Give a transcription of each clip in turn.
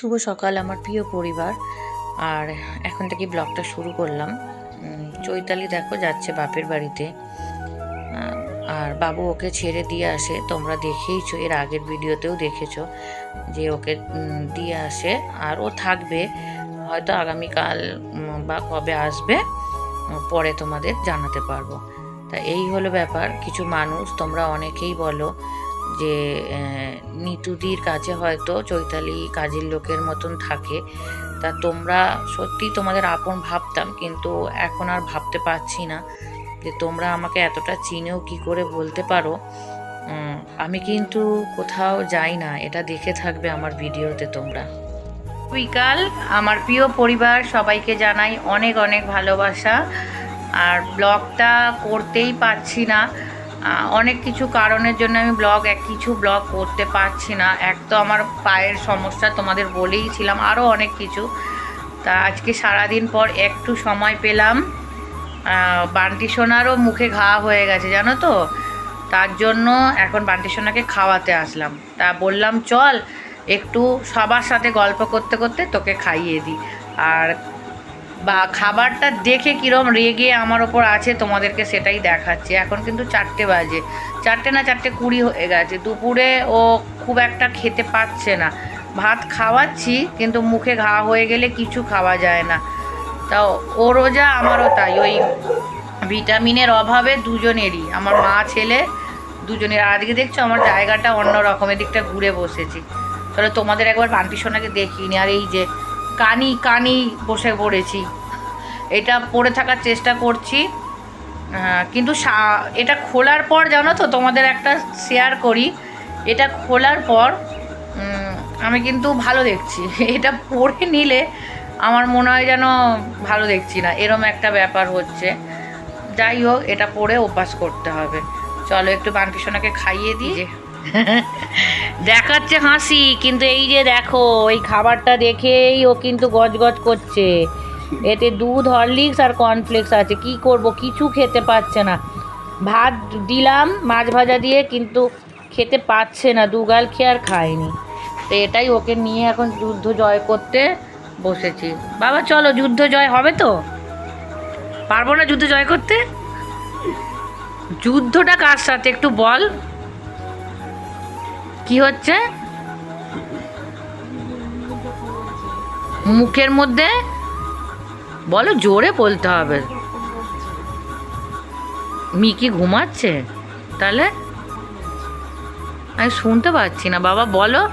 শুভ সকাল আমার প্রিয় পরিবার। আর এখন থেকে ব্লগটা শুরু করলাম। চৈতালি দেখো যাচ্ছে বাপের বাড়িতে। আর বাবু ওকে ছেড়ে দিয়ে আসে। তোমরা দেখেইছো, এর আগের ভিডিওতেও দেখেছ যে ওকে দিয়ে আসে। আর ও থাকবে হয়তো আগামীকাল বা কবে আসবে পরে তোমাদের জানাতে পারব। তা এই হলো ব্যাপার। কিছু মানুষ তোমরা অনেকেই বলো যে নিতুদির কাছে হয়তো চৈতালি কাজের লোকের মতন থাকে, তা তোমরা সত্যি তোমাদের আপন ভাবতাম, কিন্তু এখন আর ভাবতে পারছি না যে তোমরা আমাকে এতটা চিনেও কি করে বলতে পারো। আমি কিন্তু কোথাও যাই না, এটা দেখে থাকবে আমার ভিডিওতে তোমরা। বিকাল আমার প্রিয় পরিবার, সবাইকে জানাই অনেক অনেক ভালোবাসা। আর ব্লগটা করতেই পারছি না। অনেক কিছু কারণের জন্য আমি ব্লগ, এক কিছু ব্লগ করতে পারছি না। এক তো আমার পায়ের সমস্যা, তোমাদের বলেই ছিলাম আরও অনেক কিছু। তা আজকে সারাদিন পর একটু সময় পেলাম। বান্টি সোনারও মুখে ঘা হয়ে গেছে, জানো তো? তার জন্য এখন বান্টি সোনাকে খাওয়াতে আসলাম। তা বললাম, চল, একটু সবার সাথে গল্প করতে করতে তোকে খাইয়ে দিই। আর বা খাবারটা দেখে কীরম রেগে আমার ওপর আছে, তোমাদেরকে সেটাই দেখাচ্ছি। এখন কিন্তু চারটে বাজে। চারটে না চারটে কুড়ি হয়ে গেছে। দুপুরে ও খুব একটা খেতে পাচ্ছে না। ভাত খাওয়াচ্ছি, কিন্তু মুখে ঘা হয়ে গেলে কিছু খাওয়া যায় না। তা ওরও যা আমারও তাই। ওই ভিটামিনের অভাবে দুজনেরই। আমার মা ছেলে দুজনের। আজকে দেখছ, আমার জায়গাটা অন্য রকমের দিকটা ঘুরে বসেছি। তাহলে তোমাদের একবার বান্টি সোনাকে দেখিনি আর এই যে কানি কানি বসে পড়েছি। এটা পড়ে থাকার চেষ্টা করছি। কিন্তু এটা খোলার পর জানো তো তোমাদের একটা শেয়ার করি। এটা খোলার পর আমি কিন্তু ভালো দেখছি। এটা পড়ে নিলে আমার মনে হয় যেন ভালো দেখছি না। এরম একটা ব্যাপার হচ্ছে। যাই হোক, এটা পরে অভ্যাস করতে হবে। চলো একটু বান্টি খাইয়ে দিই। দেখাচ্ছে হাসি, কিন্তু এই যে দেখো, এই খাবারটা দেখেই ও কিন্তু গজগজ করছে। এতে দুধ, হরলিক্স আর কর্নফ্লেক্স আছে। কি করব? কিছু খেতে পাচ্ছে না। ভাত দিলাম, মাছ ভাজা দিয়ে, কিন্তু খেতে পাচ্ছে না। দুগাল খেয়ে আর খায়নি। তো এটাই ওকে নিয়ে এখন যুদ্ধ জয় করতে বসেছি। বাবা, চলো, যুদ্ধ জয় হবে তো? পারব না যুদ্ধ জয় করতে? যুদ্ধটা কার সাথে? একটু বল। কি হচ্ছে? মুখের মধ্যে? বলো, জোরে বলতে হবে। মিকি ঘুমাচ্ছে? তাহলে? আমি শুনতে পাচ্ছি না, বাবা, বলো।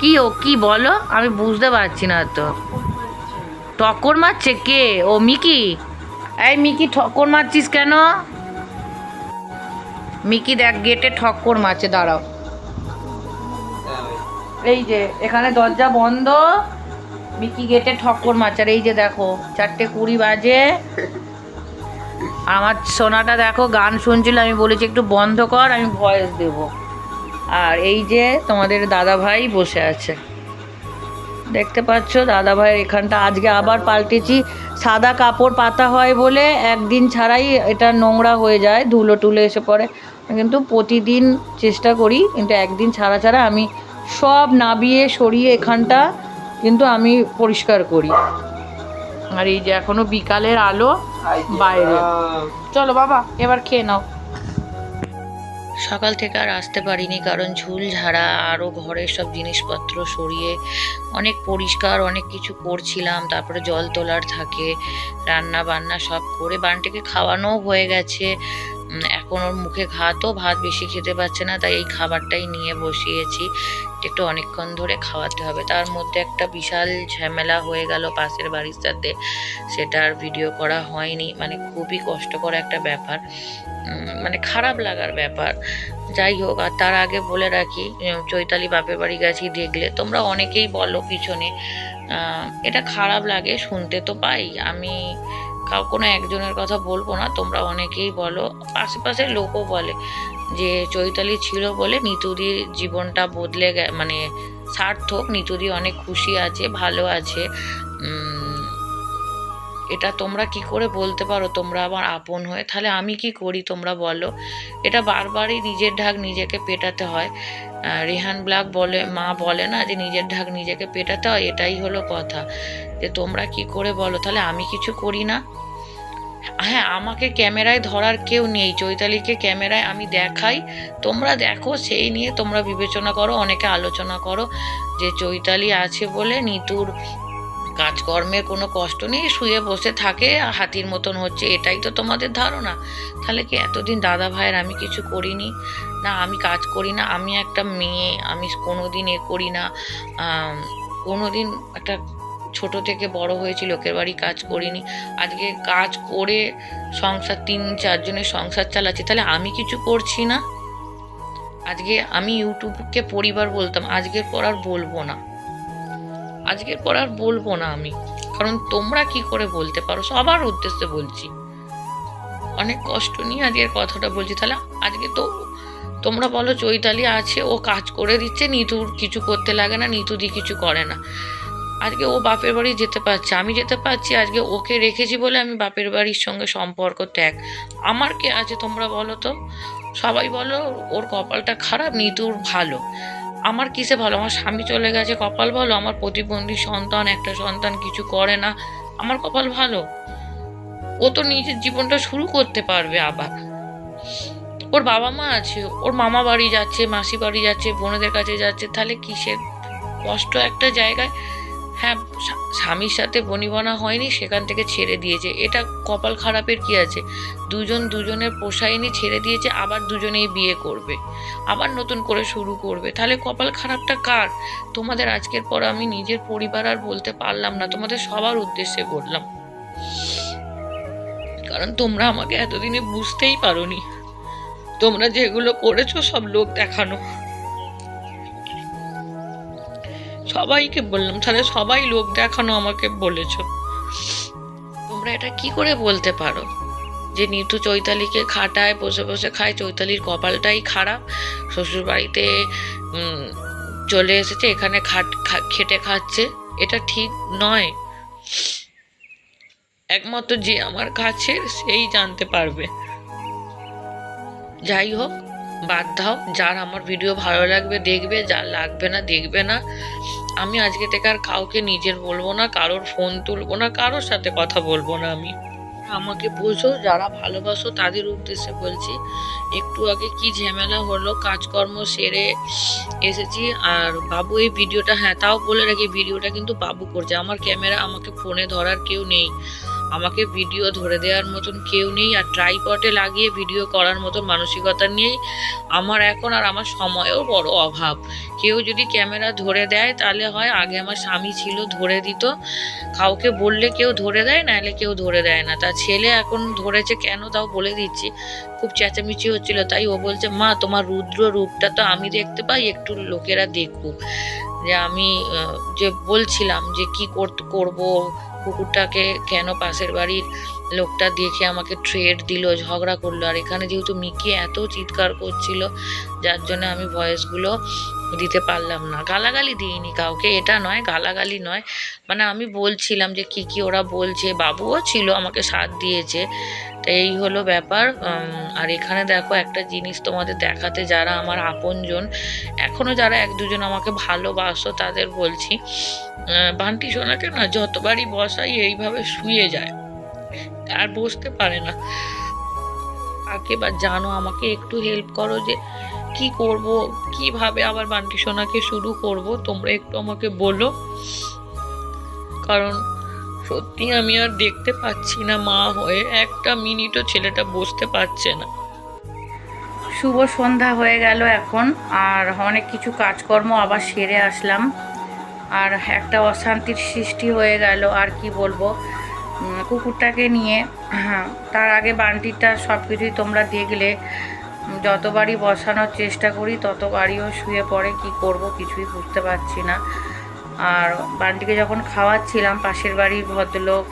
কি ও, কি বলো? আমি বুঝতে পারছি না তো। টক্কর মারছে কে? ও, মিকি? এই মিকি ঠক্কর মারছিস কেন? মিকি দেখ, গেটে ঠক্কর মারছে, দাঁড়াও। এই যে, এখানে দরজা বন্ধ। বিকি গেটে ঠক্কর মাচার এই যে দেখো, চারটে কুড়ি বাজে। আমার সোনাটা দেখো, গান শুনছিল, আমি বলেছি, একটু বন্ধ কর, আমি ভয়েস দেব। আর এই যে তোমাদের দাদা ভাই বসে আছে। দেখতে পাচ্ছ দাদা ভাইয়ের এখানটা। আজকে আবার পাল্টেছি। সাদা কাপড় পাতা হয় বলে একদিন ছাড়াই এটা নোংরা হয়ে যায়, ধুলো টুলো এসে পড়ে। কিন্তু প্রতিদিন চেষ্টা করি, কিন্তু একদিন ছাড়া ছাড়া আমি সব নাবিয়ে সরিয়ে এখানটা কিন্তু আমি পরিষ্কার করি। আর এই যে এখনও বিকালের আলো বাইরে। চলো বাবা, এবার খেয়ে নাও। সকাল থেকে আর আসতে পারিনি কারণ ঝুল, ঝাড়া আরও ঘরের সব জিনিসপত্র সরিয়ে অনেক পরিষ্কার, অনেক কিছু করছিলাম। তারপরে জল তোলার থাকে রান্না বান্না সব করে বানটিকে খাওয়ানোও হয়ে গেছে। এখন ওর মুখে ভাতও ভাত বেশি খেতে পারছে না, তাই এই খাবারটাই নিয়ে বসিয়েছি। একটু অনেকক্ষণ ধরে খাওয়াতে হবে। তার মধ্যে একটা বিশাল ঝামেলা হয়ে গেল পাশের বাড়ির সাথে। সেটা আর ভিডিও করা হয়নি। মানে খুবই কষ্টকর একটা ব্যাপার। মানে খারাপ লাগার ব্যাপার। যাই হোক, আর তার আগে বলে রাখি চৈতালি বাপের বাড়ি গেছি দেখলে, তোমরা অনেকেই বলো পিছনে এটা খারাপ লাগে, শুনতে তো পাই। আমি কাউ কোনো একজনের কথা বলব না, তোমরা অনেকেই বলো। আশেপাশে লোকও বলে যে চৈতালি ছিল বলে নিতুদির জীবনটা বদলে গে মানে সার্থক নিতুদি অনেক খুশি আছে, ভালো আছে। এটা তোমরা কি করে বলতে পারো? তোমরা আমার আপন হয়ে, তাহলে আমি কি করি তোমরা বলো? এটা বারবারই নিজের ঢাক নিজেকে পেটাতে হয়। রেহান ব্লাক বলে, মা বলে না যে নিজের ঢাক নিজেকে পেটাতে হয়, এটাই হলো কথা। যে তোমরা কি করে বলো? তাহলে আমি কিছু করি না। হ্যাঁ আমাকে ক্যামেরায় ধরার কেউ নেই। চৈতালিকে ক্যামেরায় আমি দেখাই। তোমরা দেখো, সেই নিয়ে তোমরা বিবেচনা করো, অনেকে আলোচনা করো যে চৈতালি আছে বলে নিতুর কাজকর্মের কোনো কষ্ট নেই, শুয়ে বসে থাকে হাতির মতন হচ্ছে, এটাই তো তোমাদের ধারণা। তাহলে কি এতদিন দাদা ভাইয়ের আমি কিছু করিনি? না, আমি কাজ করি না, আমি একটা মেয়ে, আমি কোনো দিন এ করি না। কোনো দিন একটা ছোট থেকে বড় হয়েছি, লোকের বাড়ি কাজ করিনি। আজকে কাজ করে সংসার, তিন, চারজনের সংসার চালাচ্ছি, তাহলে আমি কিছু করছি না? আজকে আমি ইউটিউবকে পরিবার বলতাম, আজকের পর আর বলব না। আজকের পর আর বলব না আমি। কারণ তোমরা কি করে বলতে পারো? সবার উদ্দেশ্যে বলছি। অনেক কষ্ট নিয়ে আজকের কথাটা বলছি। তাহলে আজকে তো তোমরা বলো চৈতালি আছে, ও কাজ করে দিচ্ছে নিতুর কিছু করতে লাগে না নিতুদি কিছু করে না। আজকে ও বাপের বাড়ি যেতে পারছে, আমি যেতে পারছি, আজকে ওকে রেখেছি বলে আমি বাপের বাড়ির সঙ্গে সম্পর্ক ত্যাগ। আমার কে আছে তোমরা বলো তো? সবাই বলো, ওর কপালটা খারাপ, নিতুর ভালো। আমার কিসে ভালো? আমার স্বামী চলে গেছে, কপাল ভালো? আমার প্রতিবন্ধী সন্তান, একটা সন্তান কিছু করে না। আমার কপাল ভালো? ও তো নিজের জীবনটা শুরু করতে পারবে আবার। ওর বাবা মা আছে, ওর মামা বাড়ি যাচ্ছে, মাসি বাড়ি যাচ্ছে, বোনেদের কাছে যাচ্ছে, তাহলে কিসের কষ্ট একটা জায়গায়? হ্যাঁ স্বামীর সাথে বনিবনা হয়নি, সেখান থেকে ছেড়ে দিয়েছে। এটা কপাল খারাপের কি আছে? দুজন দুজনের পোষায়নি ছেড়ে দিয়েছে, আবার দুজনেই বিয়ে করবে, আবার নতুন করে শুরু করবে। তাহলে কপাল খারাপটা কার? তোমাদের আজকের পর আমি নিজের পরিবার আর বলতে পারলাম না, তোমাদের সবার উদ্দেশ্যে বললাম। কারণ তোমরা আমাকে এতদিনে বুঝতেই পারোনি। তোমরা যেগুলো করেছ সব লোক দেখানো। সবাইকে বললাম, তাহলে সবাই লোক দেখানো আমাকে বলেছ। তোমরা এটা কি করে বলতে পারো? যে নিতু চৈতালিকে খাটায়, বসে বসে খায়, চৈতালির কপালটাই খারাপ শ্বশুর বাড়িতে চলে এসেছে, এখানে খাট খেটে খাচ্ছে, এটা ঠিক নয়। একমাত্র যে আমার কাছের সেই জানতে পারবে। যাই হোক বাদ দাও। যার আমার ভিডিও ভালো লাগবে, দেখবে, যার লাগবে না, দেখবে না। আমি আজকে থেকে আর কাউকে নিজের বলব না, কারোর ফোন তুলবো না, কারোর সাথে কথা বলব না আমি। আমাকে বোঝো, যারা ভালোবাসো তাদের উদ্দেশ্যে বলছি, একটু আগে কি ঝামেলা হলো, কাজকর্ম সেরে এসেছি, আর বাবু এই ভিডিওটা হ্যাঁ তাও বলে রাখি ভিডিওটা কিন্তু বাবু করছে। আমার ক্যামেরা আমাকে ফোনে ধরার কেউ নেই। আমাকে ভিডিও ধরে দেওয়ার মতন কেউ নেই আর ট্রাইপটে লাগিয়ে ভিডিও করার মতন মানসিকতা নেই। আমার এখন আর আমার সময়েও বড় অভাব। কেউ যদি ক্যামেরা ধরে দেয় তাহলে হয় আগে আমার স্বামী ছিল, ধরে দিত। কাউকে বললে কেউ ধরে দেয় না নাহলে কেউ ধরে দেয় না। তা ছেলে এখন ধরেছে কেন তাও বলে দিচ্ছি। খুব চেঁচামেচি হচ্ছিল, তাই ও বলছে, মা, তোমার রুদ্র রূপটা তো আমি দেখতে পাই, একটু লোকেরা দেখুক। যে আমি যে বলছিলাম যে কি করতে, করব কুকুরটাকে কেন পাশের বাড়ির লোকটা দেখে আমাকে ট্রেড দিল, ঝগড়া করল। আর এখানে যেহেতু মিকি এত চিৎকার করছিল, যার জন্য আমি ভয়েসগুলো দিতে পারলাম না। গালাগালি দিইনি কাউকে, এটা নয়, গালাগালি নয়। মানে আমি বলছিলাম যে কি কি ওরা বলছে, বাবুও ছিল, আমাকে সাথ দিয়েছে। তো এই হলো ব্যাপার। আর এখানে দেখো একটা জিনিস তোমাদের দেখাতে, যারা আমার আপনজন, এখনও যারা এক দুজন আমাকে ভালোবাসো, তাদের বলছি বান্টি সোনাকে না যতবারই বসাই এইভাবে শুয়ে যায়। আর বসতে পারে না। আগে বা জানো, আমাকে একটু হেল্প করো যে কি করব কীভাবে আবার বান্টি সোনাকে শুরু করব তোমরা একটু আমাকে বলো। কারণ সত্যি আমি আর দেখতে পাচ্ছি না মা হয়ে একটা মিনিটও ছেলেটা বসতে পারছে না। শুভ সন্ধ্যা হয়ে গেল এখন আর অনেক কিছু কাজকর্ম আবার সেরে আসলাম। আর একটা অশান্তির সৃষ্টি হয়ে গেল আর কি বলব। কুকুরটাকে নিয়ে হ্যাঁ, তার আগে বান্টিটা সব কিছুই তোমরা দেখলে। যতবারই বসানোর চেষ্টা করি ততবারইও শুয়ে পড়ে, কি করব কিছুই বুঝতে পারছি না। আর বান্টিকে যখন খাওয়াচ্ছিলাম, পাশের বাড়ির ভদ্রলোক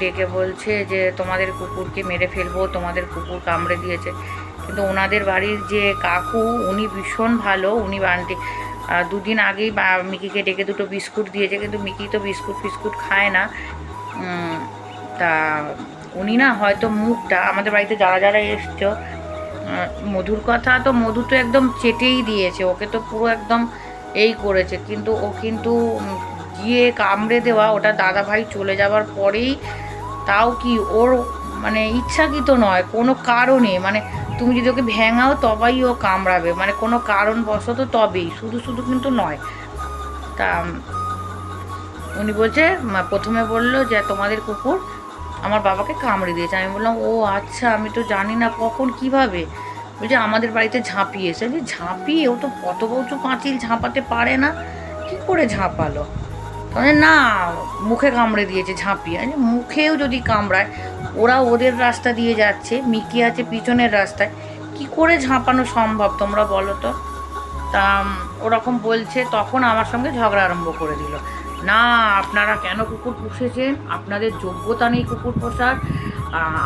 ডেকে বলছে যে, তোমাদের কুকুরকে মেরে ফেলব, তোমাদের কুকুর কামড়ে দিয়েছে। কিন্তু ওনাদের বাড়ির যে কাকু, উনি ভীষণ ভালো। উনি বান্টি দুদিন আগেই মিকিকে ডেকে দুটো বিস্কুট দিয়েছে, কিন্তু মিকি তো বিস্কুট ফিস্কুট খায় না। তা উনি না হয়তো মুখটা, আমাদের বাড়িতে যারা যারা এসছো মধুর কথা তো মধু তো একদম চেটেই দিয়েছে। ওকে তো পুরো একদম এই করেছে। কিন্তু ও কিন্তু গিয়ে কামড়ে দেওয়া, ওটা দাদা ভাই চলে যাওয়ার পরেই তাও কি ওর মানে ইচ্ছাকৃত নয়, কোনো কারণে। মানে তুমি যদি ওকে ভেঙাও তবেই ও কামড়াবে। মানে কোনো কারণবশত তবেই, শুধু শুধু কিন্তু নয়। তা উনি বলছে প্রথমে বলল যে, তোমাদের কুকুর আমার বাবাকে কামড়ে দিয়েছে। আমি বললাম, ও আচ্ছা আমি তো জানি না কখন, কীভাবে? বলছে, আমাদের বাড়িতে ঝাঁপিয়েছে যে ঝাঁপিয়ে ও তো কত উঁচু পাঁচিল ঝাঁপাতে পারে না? কি করে ঝাঁপালো? মানে না, মুখে কামড়ে দিয়েছে ঝাঁপিয়ে মুখেও যদি কামড়ায়, ওরা ওদের রাস্তা দিয়ে যাচ্ছে, মিকি আছে পিছনের রাস্তায়, কি করে ঝাঁপানো সম্ভব তোমরা বলো তো? তা ওরকম বলছে, তখন আমার সঙ্গে ঝগড়া আরম্ভ করে দিল। না আপনারা কেন কুকুর পুষেছেন? আপনাদের যোগ্যতা নেই কুকুর পোষার।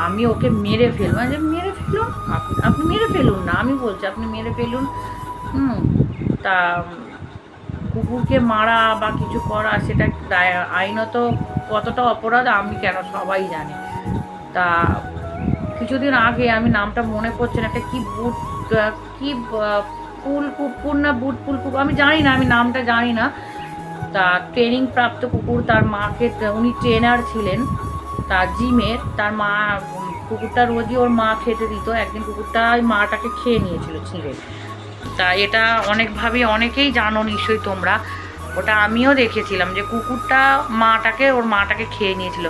আমি ওকে মেরে ফেলব। আমি বললাম, মেরে ফেলুন? আপ- আপনি মেরে ফেলুন না আমি বলছি আপনি মেরে ফেলুন। হুম তা কুকুরকে মারা বা কিছু করা সেটা আইনত কতটা অপরাধ আমি কেন সবাই জানি। তা কিছুদিন আগে আমি নামটা মনে পড়ছে না একটা কি বুট কি পুল কুকুর না বুট পুল কুকুর আমি জানি না আমি নামটা জানি না। তা ট্রেনিং প্রাপ্ত কুকুর তার মাকে, উনি ট্রেনার ছিলেন। তার জিমের, তার মা, কুকুরটা রোজই ওর মা খেতে দিত। একদিন কুকুরটা ওই মাটাকে খেয়ে নিয়েছিল ছিঁড়ে। তা এটা অনেকভাবে অনেকেই জানো নিশ্চয়ই তোমরা। ওটা আমিও দেখেছিলাম যে কুকুরটা মাটাকে, ওর মাটাকে খেয়ে নিয়েছিল।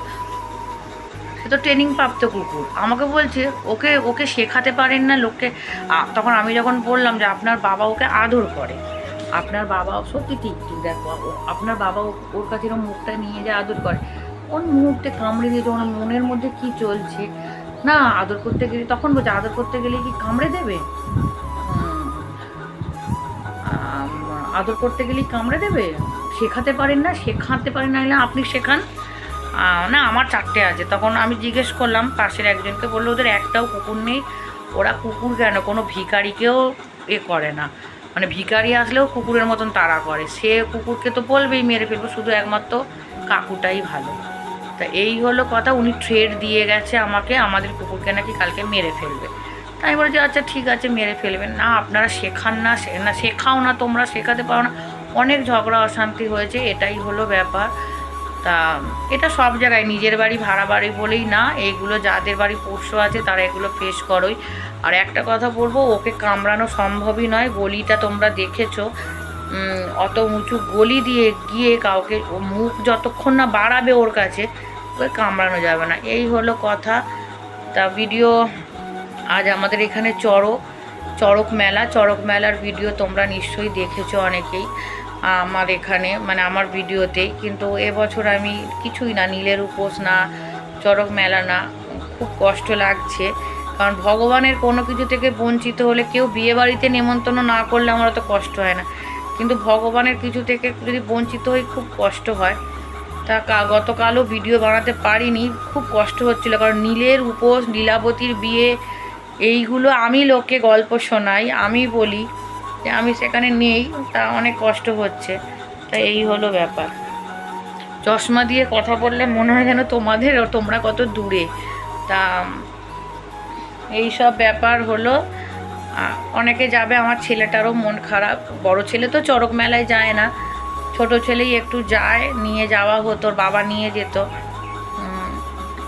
সে তো ট্রেনিং প্রাপ্ত কুকুর। আমাকে বলছে, ওকে ওকে শেখাতে পারেন না লোককে? তখন আমি যখন বললাম যে আপনার বাবা ওকে আদর করে। আপনার বাবা সত্যি ঠিক ঠিক দেখো আপনার বাবা ওর কাছে এরকম মুখটা নিয়ে যায় আদর করে। ওর মুখটা কামড়ে দিয়েছে ওর মনের মধ্যে কি চলছে? না, আদর করতে গেলে তখন বলছে, আদর করতে গেলে কি কামড়ে দেবে? আদর করতে গেলেই কামড়ে দেবে? শেখাতে পারেন না, শেখাতে পারেন না, আপনি শেখান। না, আমার চারটে আছে। তখন আমি জিজ্ঞেস করলাম, পাশের একজনকে বলল, ওদের একটাও কুকুর নেই, ওরা কুকুর কেন? কোনো ভিখারিকেও এ করে না। মানে ভিখারি আসলেও কুকুরের মতন তাড়া করে। সে কুকুরকে তো বলবেই, মেরে ফেলব, শুধু একমাত্র কাকুটাই ভালো। তা এই হলো কথা, উনি ট্রেড দিয়ে গেছে আমাকে, আমাদের কুকুরকে নাকি কালকে মেরে ফেলবে। তাই আমি বলেছি আচ্ছা ঠিক আছে, মেরে ফেলবেন না, আপনারা শেখান না না, শেখাও না তোমরা, শেখাতে পারো না। অনেক ঝগড়া, অশান্তি হয়েছে, এটাই হলো ব্যাপার। তা এটা সব জায়গায়, নিজের বাড়ি, ভাড়া বাড়ি বলেই না এইগুলো যাদের বাড়ি পোষ্য আছে, তারা এগুলো ফেস করোই। আর একটা কথা বলব, ওকে কামড়ানো সম্ভবই নয়, গলিটা তোমরা দেখেছ। অত উঁচু গলি দিয়ে গিয়ে কাউকে মুখ যতক্ষণ না বাড়াবে ওর কাছে, ওকে কামড়ানো যাবে না। এই হলো কথা। তা ভিডিও আজ আমাদের এখানে চড়ক চড়ক মেলা। চড়ক মেলার ভিডিও তোমরা নিশ্চয়ই দেখেছ অনেকেই, আমার এখানে মানে আমার ভিডিওতেই কিন্তু এবছর আমি কিছুই না, নীলের উপোস না, চড়ক মেলা না, খুব কষ্ট লাগছে। কারণ ভগবানের কোনো কিছু থেকে বঞ্চিত হলে কেউ বিয়ে বাড়িতে নেমন্তন্ন না করলে আমার অত কষ্ট হয় না। কিন্তু ভগবানের কিছু থেকে যদি বঞ্চিত হই, খুব কষ্ট হয়। তা গতকালও ভিডিও বানাতে পারিনি, খুব কষ্ট হচ্ছিল। কারণ নীলের উপোস লীলাবতীর বিয়ে, এইগুলো আমি লোকে গল্প শোনাই, আমি বলি যে আমি সেখানে নেই, তা অনেক কষ্ট হচ্ছে। তা এই হলো ব্যাপার। চশমা দিয়ে কথা বললে মনে হয় যেন তোমাদের তোমরা কত দূরে। তা এই সব ব্যাপার হলো অনেকে যাবে, আমার ছেলেটারও মন খারাপ। বড় ছেলে তো চড়ক মেলায় যায় না। ছোট ছেলেই একটু যায়, নিয়ে যাওয়া হতো বাবা নিয়ে যেত।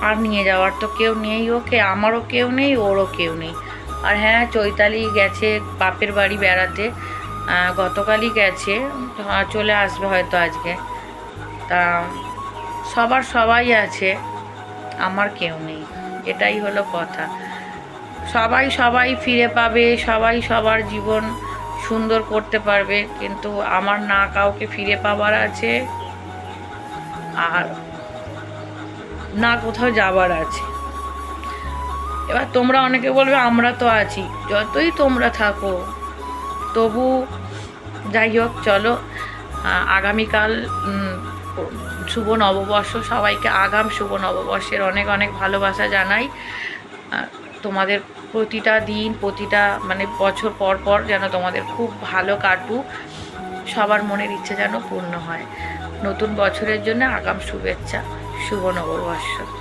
আর নিয়ে যাওয়ার তো কেউ নেই ওকে, আমারও কেউ নেই, ওরও কেউ নেই। আর হ্যাঁ চৈতালি গেছে বাপের বাড়ি বেড়াতে। গতকালই গেছে চলে আসবে হয়তো আজকে। তা, সবার সবাই আছে, আমার কেউ নেই। এটাই হলো কথা। সবাই সবাই ফিরে পাবে, সবাই সবার জীবন সুন্দর করতে পারবে, কিন্তু আমার না কাউকে ফিরে পাবার আছে আর না কোথাও যাবার আছে। এবার তোমরা অনেকে বলবে, আমরা তো আছি, যতই তোমরা থাকো, তবু যাই হোক, চলো আগামীকাল শুভ নববর্ষ, সবাইকে আগাম শুভ নববর্ষের অনেক অনেক ভালোবাসা জানাই। তোমাদের প্রতিটা দিন, প্রতিটা মানে বছর পর পর যেন তোমাদের খুব ভালো কাটুক। সবার মনের ইচ্ছে যেন পূর্ণ হয়। নতুন বছরের জন্য আগাম শুভেচ্ছা। শুভ নববর্ষ।